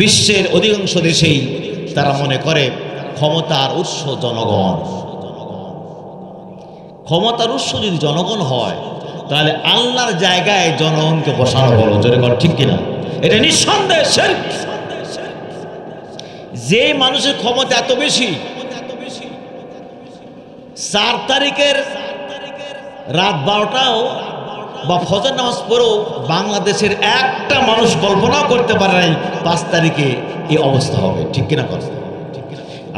বিশ্বের অধিকাংশ দেশেই তারা মনে করে ক্ষমতার উৎস জনগণ। ক্ষমতার উৎস যদি জনগণ হয়, তাহলে আল্লাহর জায়গায় জনগণকে বসানো হলো। জনগণ ঠিক কিনা? এটা নিঃসন্দেহ। যে মানুষের ক্ষমতা এত বেশি, চার তারিখের রাত বারোটাও বা ফজর নামাজ পড়েও বাংলাদেশের একটা মানুষ কল্পনাও করতে পারে নাই পাঁচ তারিখে এই অবস্থা হবে। ঠিক কিনা কথা?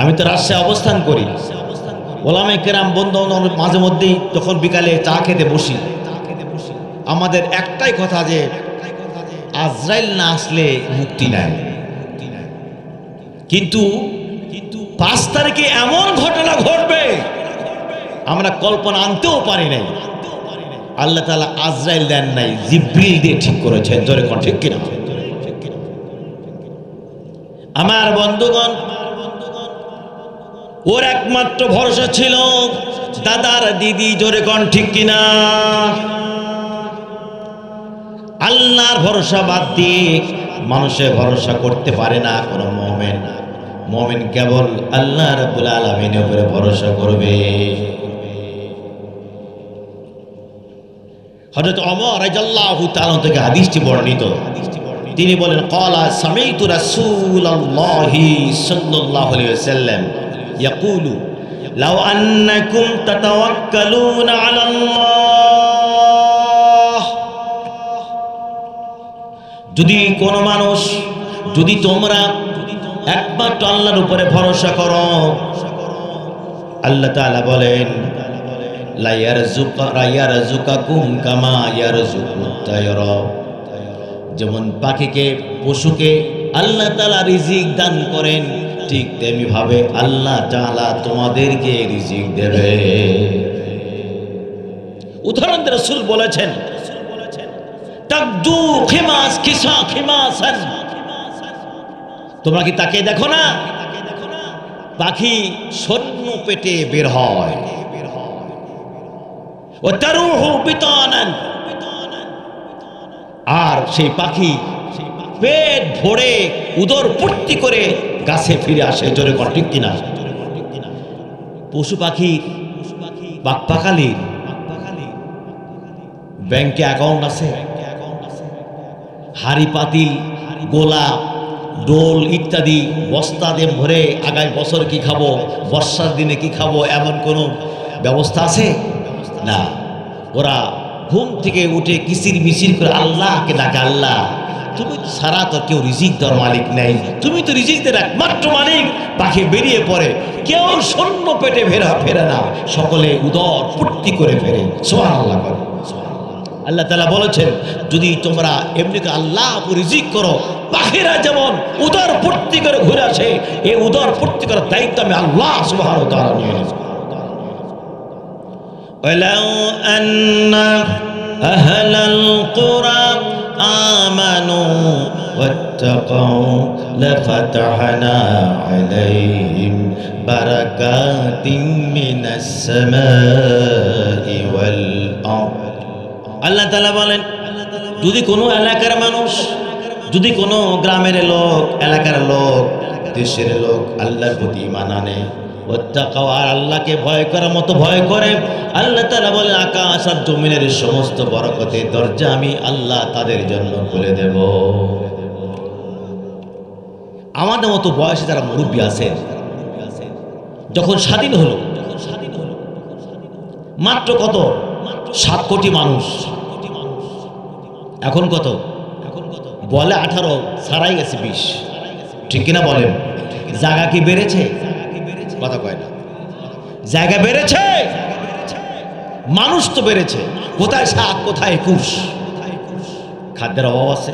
আমি তো রাজশাহী অবস্থান করি। ওলামে কেরাম বন্ধু মাঝে মধ্যেই যখন বিকালে চা খেতে বসি। আমাদের একটাই কথা যে, আজরাইল না আসলে মুক্তি কিন্তু কিন্তু পাঁচ তারিখে এমন ঘটনা ঘটবে, আমরা কল্পনা আনতেও পারি নাই। আল্লাহ তালা আজরাইল দেন নাই, জিব্রিল দিয়ে ঠিক করেছেন, জোরে কোন ঠিক কিনা? আমার বন্ধুগণ, ওর একমাত্র ভরসা ছিল দাদার দিদি, জোরে কন ঠিক কিনা? আল্লাহর ভরসা বাদ দিয়ে মানুষের ভরসা করতে পারে না কোনো মোমেন। মোমেন কেবল আল্লাহ রবুল আলমিনের উপরে ভরসা করবে। হজরত অমর রাজাল্লাহু তাআলা থেকে হাদিসটি বর্ণিত। তিনি বলেন, ক্বালা, সামিতু রাসূলুল্লাহি সাল্লাল্লাহু আলাইহি ওয়াসাল্লাম ইয়াকুলু, লাউ আন্নাকুম তাতাওয়াক্কালুনা আলাল্লাহ। যদি কোন মানুষ, যদি তোমরা একমাত্র আল্লাহর উপরে ভরসা করো, আল্লাহ তাআলা বলেন যেমন পাখিকে, পশুকে আল্লাহ তালা রিজিক দান করেন, ঠিক তেমনি ভাবে আল্লাহ তাআলা তোমাদেরকে রিজিক দেবে। উদাহরণ রাসূল বলেছেন তোমরা কি তাকে দেখো না? পাখি স্বর্ণ পেটে বের হয়। আর সেই পাখি পেট ভরে উদর পূর্তি করে গাছে ফিরে আসে, জোরে ঠিক কিনা? পশু পাখি বাঘ পাখালির ব্যাংকে অ্যাকাউন্ট আছে। হাড়ি পাতিল, গোলা, ডোল ইত্যাদি, বস্তা দিয়ে ভরে আগামী বছর কি খাব, বর্ষার দিনে কি খাব, এমন কোনো ব্যবস্থা আছে? না। ওরা ঘুম থেকে উঠে কিসির মিচির করে আল্লাহকে ডাকে, আল্লাহ, তুমি সারা তো কেউ রিজিক দেওয়ার মালিক নেই। তুমি তো রিজিক দেওয়ার একমাত্র মালিক। পাখি বেরিয়ে পড়ে। কেউ শূন্য পেটে ফেরা, ফেরে না। সকলে উদর ফুর্তি করে ফেরে। সোহান আল্লাহ করে আল্লাহ তালা বলেছেন, যদি তোমরা এমনি করে আল্লাহ রিজিক করো, পাখিরা যেমন উদর ফুর্তি করে ঘুরে আসে এই উদর পূর্তি করার দায়িত্ব আমি আল্লাহ সুবাহ নিয়ে নেব। ولو أن أهل القرى آمنوا واتقوا لفتحنا عليهم بركات من السماء والأرض আল্লাহ তালা বলেন যদি কোনো এলাকার মানুষ যদি কোনো গ্রামের লোক এলাকার লোক দেশের লোক আল্লাহর প্রতি মানানে আর আল্লাহকে ভয় করার মতো ভয় করে। আল্লাহ তালা বলে আকাশ আর জমিনের সমস্ত বরকতের দরজা আমি আল্লাহ তাদের জন্য খুলে দেব। আমাদের মতো বয়সে যারা মুরব্বী আছেন যখন স্বাধীন হলো, মাত্র কত? সাত কোটি মানুষ। এখন কত? বলে আঠারো, সারাই গেছে বিশ। ঠিক কিনা বলেন? জায়গা কি বেড়েছে? কথা কয় না। জায়গা বেড়েছে? মানুষ তো বেড়েছে। কোথায় সাত কোথায় একুশ? খাদ্যের অভাব আছে।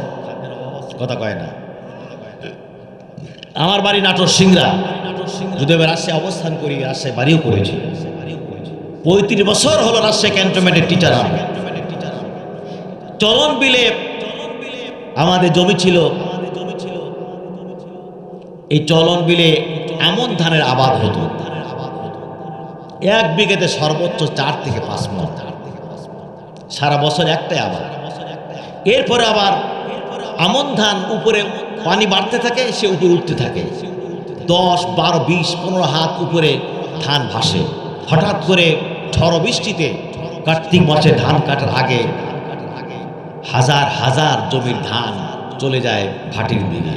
কথা কয় না। আমার বাড়ি নাটোর সিংরা যদি আমি অবস্থান করি, রাজশাহী বাড়িও করেছি। পঁয়ত্রিশ বছর হলো রাজশাহী ক্যান্টনমেন্টের টিচার আমি চলন বিলে আমাদের জমি ছিল। এই চলন বিলে এমন ধানের আবাদ হতো। এক বিঘেতে সর্বোচ্চ চার থেকে পাঁচ মন। সারা বছর একটাই আবাদ। এরপরে আবার আমন ধান উপরে পানি বাড়তে থাকে, সে উপরে উঠতে থাকে। দশ, বারো, বিশ, পনেরো হাত উপরে ধান ভাসে। হঠাৎ করে ঝড় বৃষ্টিতে কার্তিক মাসে ধান কাটার আগে হাজার হাজার জমির ধান চলে যায় ভাটির দিকে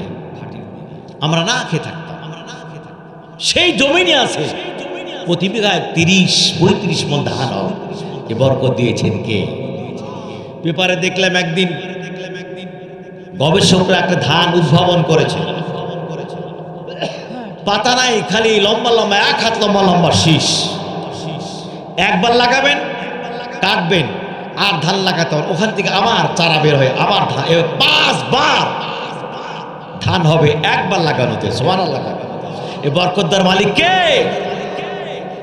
আমরা না খেয়ে থাকতাম সেই জমিনে আছে। প্রতি বিঘায় তিরিশ, পঁয়ত্রিশ মন ধান হয়। এ বরকত দিয়েছেন কে? পেপারে দেখলাম একদিন গবেষকরা একটা ধান উদ্ভাবন করেছে। পাতা নাই, খালি লম্বা লম্বা, এক হাত লম্বা লম্বা শীষ। একবার লাগাবেন, কাটবেন, আর ধান লাগাতে হবে। ওখান থেকে আবার চারা বের হয়, আবার ধান। পাঁচবার ধান হবে, একবার লাগানোতে সমান লাগাবে। এ বরকতদার মালিক কে?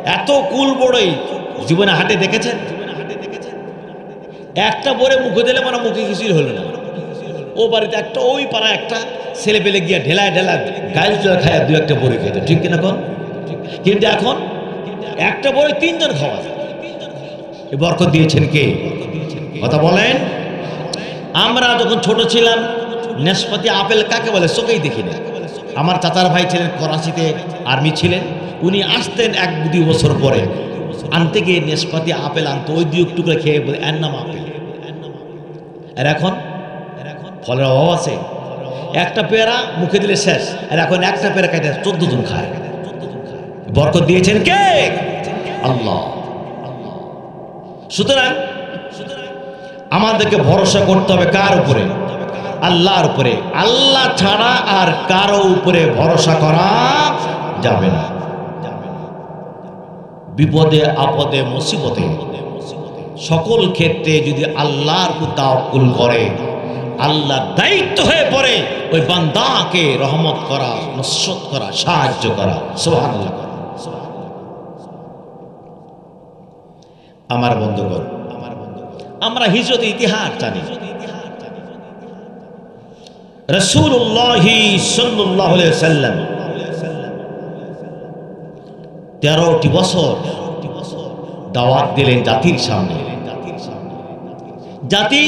এত কুল বড়ই জীবনে হাটে দেখেছেন? একটা বরে মুখে দিলে মানে মুখে কিছুই হলো না। ও বাড়িতে একটা, ওই পাড়া একটা ছেলে পেলে গিয়ে ঢেলায় ঢেলায় গাইল চলে খায় দু একটা বড়ি খেতে। ঠিক কিনা কোন? কিন্তু এখন একটা বড়ি তিনজন খাওয়া যায়। এ বরকত দিয়েছেন কে? কথা বলেন। আমরা যখন ছোট ছিলাম নেশপাতি আপেল কাকে বলে? চোখেই দেখি না আমার চাচার ভাই ছিলেন করাচিতে আর্মি ছিলেন। উনি আসতেন এক দুই বছর পরে। আনতে গিয়ে নেসপাতি আপেল আনতো, ওই দুই একটু করে খেয়ে বলে, এর নাম আপেল। আর এখন? ফলের অভাব আছে। একটা পেয়ারা মুখে দিলে শেষ। আর এখন একটা পেয়ারা কেটে চোদ্দ জন খায়। বরকত দিয়েছেন কে? আল্লাহ। সুতরাং আমাদেরকে ভরসা করতে হবে কার উপরে? আল্লাহর উপরে। আল্লাহ ছাড়া আর কারও উপরে ভরসা করা যাবে না। বিপদে, আপদে, মুসিবতে। সকল ক্ষেত্রে যদি আল্লাহর তাওয়াক্কুল করে আল্লাহর দায়িত্ব হয়ে পড়ে, ওই বান্দাকে রহমত করা, নসরত করা, সাহায্য করা। সুবহানাল্লাহ। আমার বন্ধুগণ আমার বন্ধু আমরা হিজরত ইতিহাস জানি। তেরোটি বছর দাওয়াত দিলেন জাতির সামনে। জাতি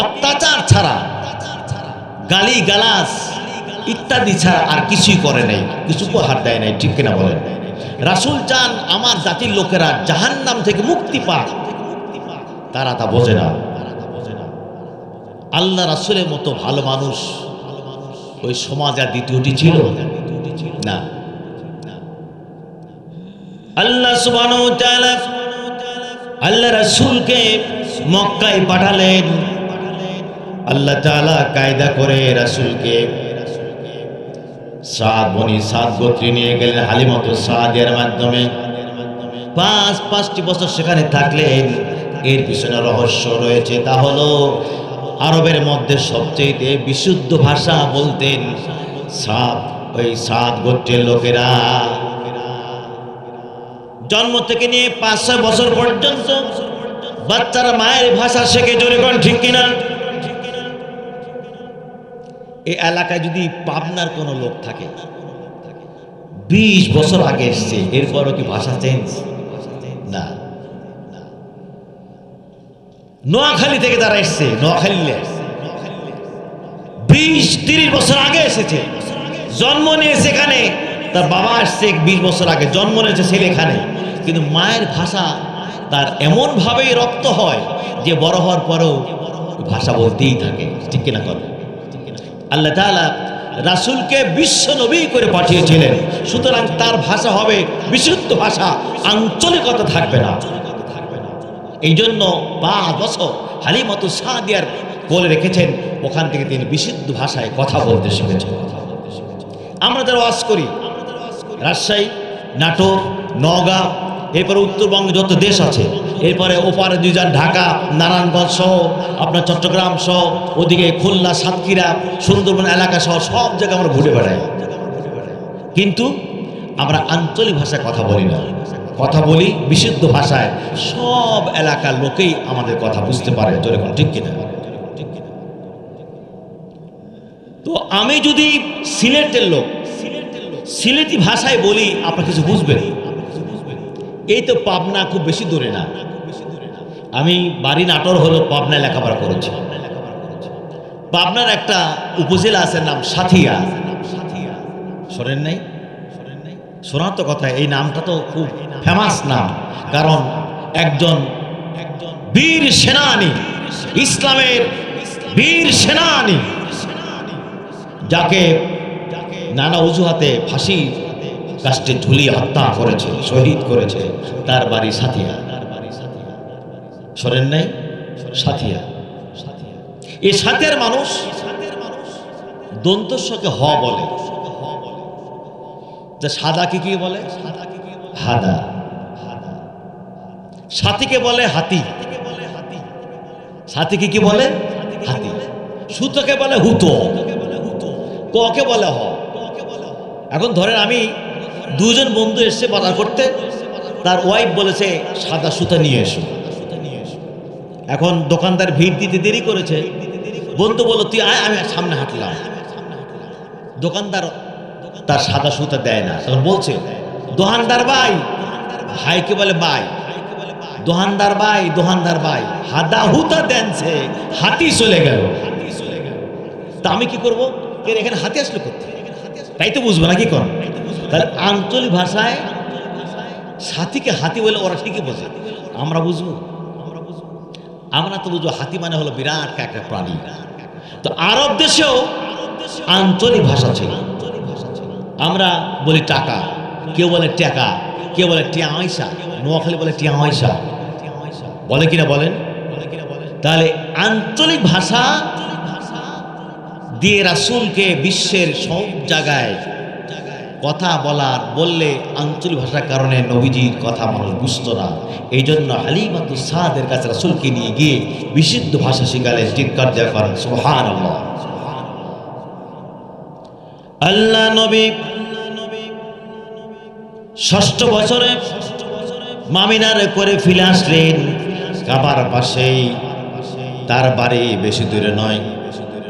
অত্যাচার ছাড়া গালি গালাস ইত্যাদি ছাড়া আর কিছুই করে নাই, কিছু উপহার দেয় নাই, ঠিক কিনা বলেন? রাসুল চান আমার জাতির লোকেরা জাহান্নাম থেকে মুক্তি পাক, তারা তা বোঝে না। আল্লাহ রাসুলের মতো ভালো মানুষ ওই সমাজ আর দ্বিতীয়টি ছিল না। আল্লাহ সুবহানাহু আল্লাহ রাসূলকে মক্কায় পাঠালেন। আল্লাহ তাআলা কায়দা করে রাসূলকে সাদ বনি সাদ গোত্রী নিয়ে গেলেন হালিমতো সাদের মাধ্যমে। পাঁচ পাঁচটি বছর সেখানে থাকলেন। এর পিছনে রহস্য রয়েছে, তা হলো আরবের মধ্যে সবচেয়ে বিশুদ্ধ ভাষা বলতেন সাত ওই সাত গোত্রের লোকেরা। জন্ম থেকে নিয়ে পাঁচ, ছয় বছর পর্যন্ত বাচ্চারা মায়ের ভাষা শেখে, জোরে কোন, ঠিক কিনা? এই এলাকায় যদি পাবনার কোনো লোক থাকে, বিশ বছর আগে এসছে, এরপরও কি ভাষা চেঞ্জ না। নোয়াখালী থেকে তারা এসছে নোয়াখালী বিশ, তিরিশ বছর আগে এসেছে। জন্ম নিয়েছে এখানে তার বাবা আসছে বিশ বছর আগে। জন্ম নিয়েছে ছেলে এখানে। কিন্তু মায়ের ভাষা তার এমনভাবেই রক্ত হয় যে বড় হওয়ার পরেও ভাষা বলতেই থাকে। ঠিক কিনা করে আল্লাহ তাআলা রাসূলকে বিশ্ব নবী করে পাঠিয়েছিলেন। সুতরাং তার ভাষা হবে বিশুদ্ধ ভাষা। আঞ্চলিকতা থাকবে না। এই জন্য পাঁচ বছর হালিমতো সাদিয়ার কোলে রেখেছেন। ওখান থেকে তিনি বিশুদ্ধ ভাষায় কথা বলতে শিখেছেন। আমরা যারা ওয়াজ করি। রাজশাহী, নাটোর, নওগাঁ, এরপরে উত্তরবঙ্গে যত দেশ আছে, এরপরে ওপারে দুই যান ঢাকা, নারায়ণগঞ্জ সহ, আপনার চট্টগ্রাম সহ, ওদিকে খুলনা, সাতক্ষীরা, সুন্দরবন এলাকা সহ সব জায়গায় আমরা ঘুরে বেড়াই। কিন্তু আমরা আঞ্চলিক ভাষায় কথা বলি না। কথা বলি বিশুদ্ধ ভাষায়, সব এলাকার লোকেই আমাদের কথা বুঝতে পারে। এখন ঠিক কিনা? তো আমি যদি সিলেটের লোক, সিলেটি ভাষায় বলি, আপনার কিছু বুঝবেন? এই তো পাবনা খুব বেশি দূরে না। আমি বাড়ি নাটোর হলো পাবনায় লেখাপড়া করেছি। পাবনার একটা উপজেলা আছে, নাম সাথিয়া। শোনেন নাই? শোনার তো কথা, এই নামটা তো খুব ফেমাস নাম। কারণ একজন একজন বীর সেনানী, ইসলামের বীর সেনানী, যাকে নানা অজুহাতে ফাঁসি কাস্টে ঝুলিয়ে হত্যা করেছে, শহীদ করেছে, তার বাড়ি সাথিয়া। শোনেন নাই? সাথিয়া। এই সাথিয়ার মানুষ দন্তস্বকে হ বলে। যে সাদাকে কি বলে? হাদা। সাথীকে বলে হাতি। সাথীকে কি বলে? হাতি। সুতোকে বলে হুতো। ককে বলে হ। এখন ধরেন আমি দুজন বন্ধু এসছে বাজার করতে, তার ওয়াইফ বলেছে, সাদা সুতা নিয়ে এসো। এখন দোকানদার ভিড় দিতে দেরি করেছে। বন্ধু বলো তুই আয়, আমি সামনে হাঁটলাম। দোকানদার তার সাদা সুতা দেয় না। তখন বলছে, দোহানদার ভাই ভাইকে বলে ভাই? দোহানদার ভাই দোহানদার ভাই হাদা হুতা দেনছে, হাতি চলে গেল। তা আমি কি করব? এর এখানে হাতি আসলো করতে তাই তো বুঝব না, কি কর তাহলে আঞ্চলিক ভাষায় সাথীকে হাতি বলে ওরা ঠিকই বোঝে। আমরা বুঝব? আমরা তো বুঝব হাতি মানে হলো বিরাট একটা প্রাণী। তো আরব দেশেও আঞ্চলিক ভাষা ছিল। আমরা বলি টাকা। কেউ বলে টাকা, কেউ বলে টিয়া আয়সা, নোয়াখালী বলে টিয়া আয়সা। বলে কিনা বলেন? তাহলে আঞ্চলিক ভাষা দিয়ে রাসুলকে বিশ্বের সব জায়গায় কথা বলার, বললে আঞ্চলিক ভাষার কারণে নবীজির কথা মানুষ বুঝতো না। এই জন্য আলিমাতু সাদের কাছে রাসুলকে নিয়ে গিয়ে বিশুদ্ধ ভাষা শিখালে চিৎকার দেওয়া করেন সোহান আল্লাহ নবী ষষ্ঠ বছরে মামিনারে করে ফিরে আসলেন। কাবার পাশেই। তার বাড়ি বেশি দূরে নয়।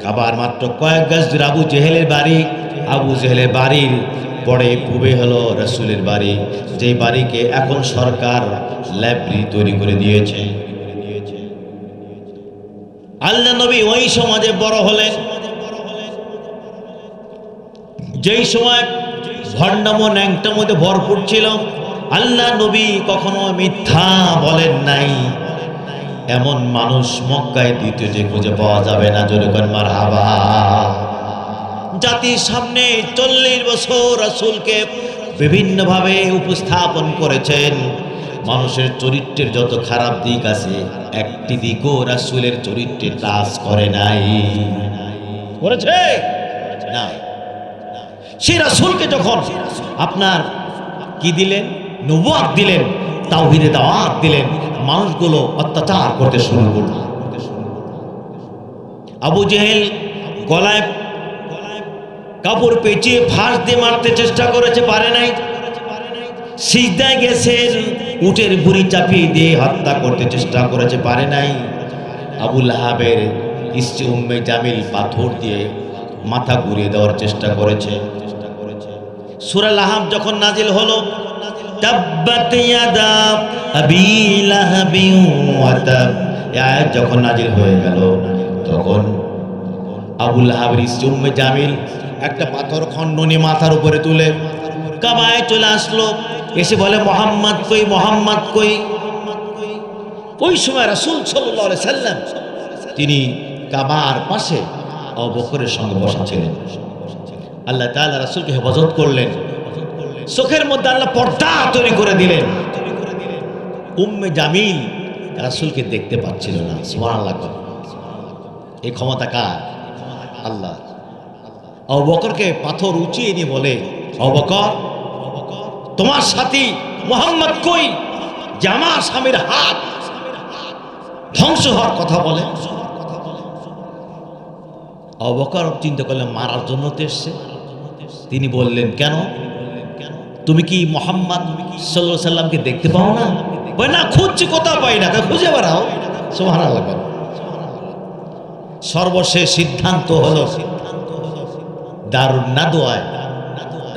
কাবার মাত্র কয়েক গাছ দূরে আবু জেহেলের বাড়ি। আবু জেহেলের বাড়ির পরে পূবে হলো রসুলের বাড়ি যে বাড়িকে এখন সরকার লাইব্রেরি তৈরি করে দিয়েছে। আল্লাহ নবী ওই সমাজে বড় হলেন। যেই সময় ভণ্ডাম ন্যাংটার মধ্যে ভরপুর ছিল আল্লাহ নবী কখনো মিথ্যা বলেন নাই। এমন মানুষ মক্কায় দ্বিতীয় যে খুঁজে পাওয়া যাবে না যেরকম মার হাবা জাতির সামনে চল্লিশ বছর রাসুলকে বিভিন্নভাবে উপস্থাপন করেছেন। মানুষের চরিত্রের যত খারাপ দিক আছে, একটি দিকও রাসুলের চরিত্রে টাচ করে নাই। করেছে? না সেই রাসুলকে যখন আপনার কি দিলেন? নবাদ দিলেন তাও তাওহিদে দাওয়াত দিলেন, মানুষগুলো অত্যাচার করতে শুরু করল। আবু জেহেল গলায় কাপড় পেঁচিয়ে ফাঁস দিয়ে মারতে চেষ্টা করেছে, পারে নাই। সিজদায় গেছেন উটের বুড়ি চাপিয়ে দিয়ে হত্যা করতে চেষ্টা করেছে, পারে নাই। আবুল হাবের স্ত্রী উম্মে জামিল পাথর দিয়ে মাথা ঘুরিয়ে দেওয়ার চেষ্টা করেছে। সুরা লাহাব যখন নাজিল হলো যখন নাজিল হয়ে গেল, তখন আবুল লাহাবের স্ত্রী উম্মে জামিল একটা পাথর খণ্ড নিয়ে মাথার উপরে তুলে কাবায় চলে আসলো। এসে বলে, মোহাম্মদ কই মোহাম্মদ কই? ওই সময় রাসূল সাল্লাম তিনি কাবার পাশে অবকরের সঙ্গে বসা ছিলেন আল্লাহ তাআলা রাসূলকে হেফাজত করলেন। চোখের মধ্যে আল্লাহ পর্দা তৈরি করে দিলেন। উম্মে জামিল রাসূলকে দেখতে পাচ্ছিল না। সুবহানাল্লাহ এই ক্ষমতা কার? আল্লাহ। অবকরকে পাথর উঁচিয়ে নিয়ে বলে অবকর তোমার সাথী মোহাম্মদ কই? আমার স্বামীর হাত ধ্বংস হওয়ার কথা বলে। অবকর চিন্তা করলেন, মারার জন্য তো এসছে। তিনি বললেন, কেন? তুমি কি মোহাম্মদ সাল্লাহ সাল্লামকে দেখতে পাও না? না, খুঁজছি, কোথাও পাই না। খুঁজে বেড়াও সোহান আল্লাহ সর্বশেষ সিদ্ধান্ত হলো দারুণ নাদোয়ায়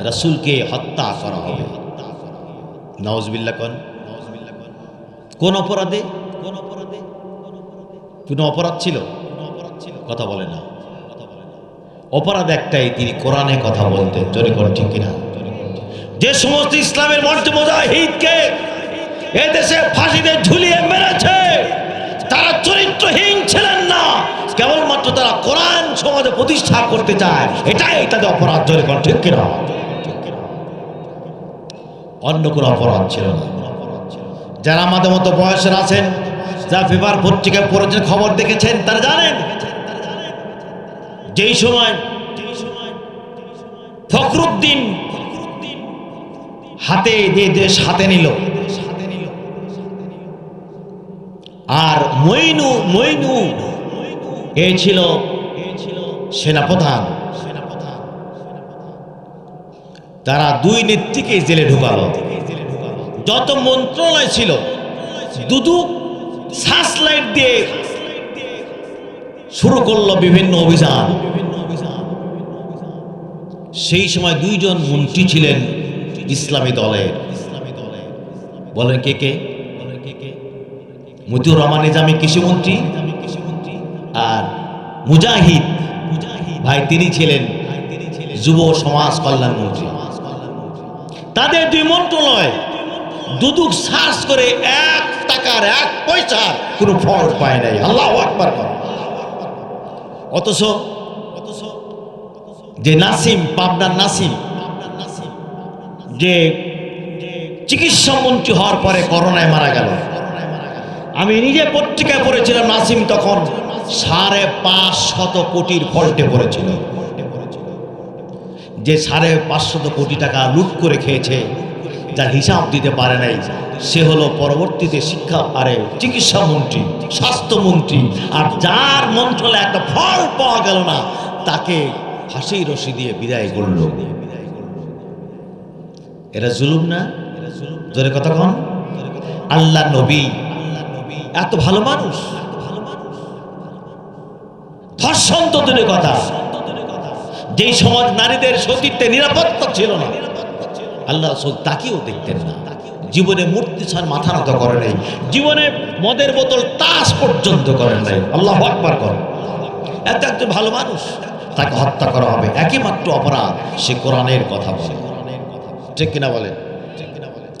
রাসূলকে হত্যা করা হবে। নওয়াজবিল্লা কন। কোন অপরাধে? কোন অপরাধে? কোন অপরাধ ছিল? কথা বলে না। অপরাধ একটাই, তিনি কোরআনে কথা বলতেন। জোরে কর ঠিক কিনা? যে সমস্ত ইসলামের মঞ্চ মুজাহিদকে এদেশে ফাঁসিতে ঝুলিয়ে মেরেছে, তারা চরিত্রহীন ছিলেন না। কেবলমাত্র তারা কোরআন সমাজে প্রতিষ্ঠা করতে চায়, এটাই তাদের অপরাধ। জোরে কর ঠিক কিনা? অন্য কোনো অপরাধ ছিল না। যারা আমাদের মতো বয়সের আছেন, যারা পেপার পত্রিকায় পড়েছেন, খবর দেখেছেন, তারা জানেন যেই সময় ফখরুদ্দিন হাতে যে দেশ হাতে নিল। আর মইনু মইনু, এ ছিল সেনাপ্রধান। তারা দুই নেত্রীকে জেলে ঢুকাল। যত মন্ত্রণালয় ছিল, দুদু শ্বাস লাইট দিয়ে শুরু করল বিভিন্ন অভিযান। সেই সময় দুইজন মন্ত্রী ছিলেন ইসলামী দলের। বলেন কে কে? মতিউর রহমান নিজামী কৃষিমন্ত্রী আর মুজাহিদ। ভাই, তিনি ছিলেন যুব সমাজ কল্যাণ মন্ত্রী। তাদের দুই মন্ত্রণালয় দুদুক সার্চ করে এক টাকার এক পয়সার কোনো ফল পায় নাই। আল্লাহ আকবার কর। অথচ যে নাসিম, পাবনার নাসিম যে চিকিৎসা মন্ত্রী হওয়ার পরে করোনায় মারা গেল। আমি নিজে পত্রিকায় পড়েছিলাম, নাসিম তখন সাড়ে পাঁচ শত কোটির ফল্টে পড়েছিল। যে সাড়ে পাঁচশত কোটি টাকা লুট করে খেয়েছে, যার হিসাব দিতে পারে নাই। সে হলো পরবর্তীতে শিক্ষা আরে চিকিৎসা মন্ত্রী স্বাস্থ্যমন্ত্রী আর যার মন্ত্রণালয়ে একটা ফল পাওয়া গেল না, তাকে ফাঁসি রশি দিয়ে বিদায় করল। এরা জুলুম না? জোরে কথা কন। আল্লাহ নবী, এত ভালো মানুষ? ধর্ষণ তো দূরের কথা। যেই সমাজ নারীদের সতীত্বে নিরাপত্তা ছিল না, আল্লাহ তাকেও দেখতেন না। জীবনে মূর্তি ছাড় মাথা নত করে নাই। জীবনে মদের বোতল তাস পর্যন্ত করে নাই। আল্লাহ একবার করেন এত একজন ভালো মানুষ, তাকে হত্যা করা হবে। একই মাত্র অপরাধ, সে কোরআনের কথা বলে। ঠিক কিনা বলেন?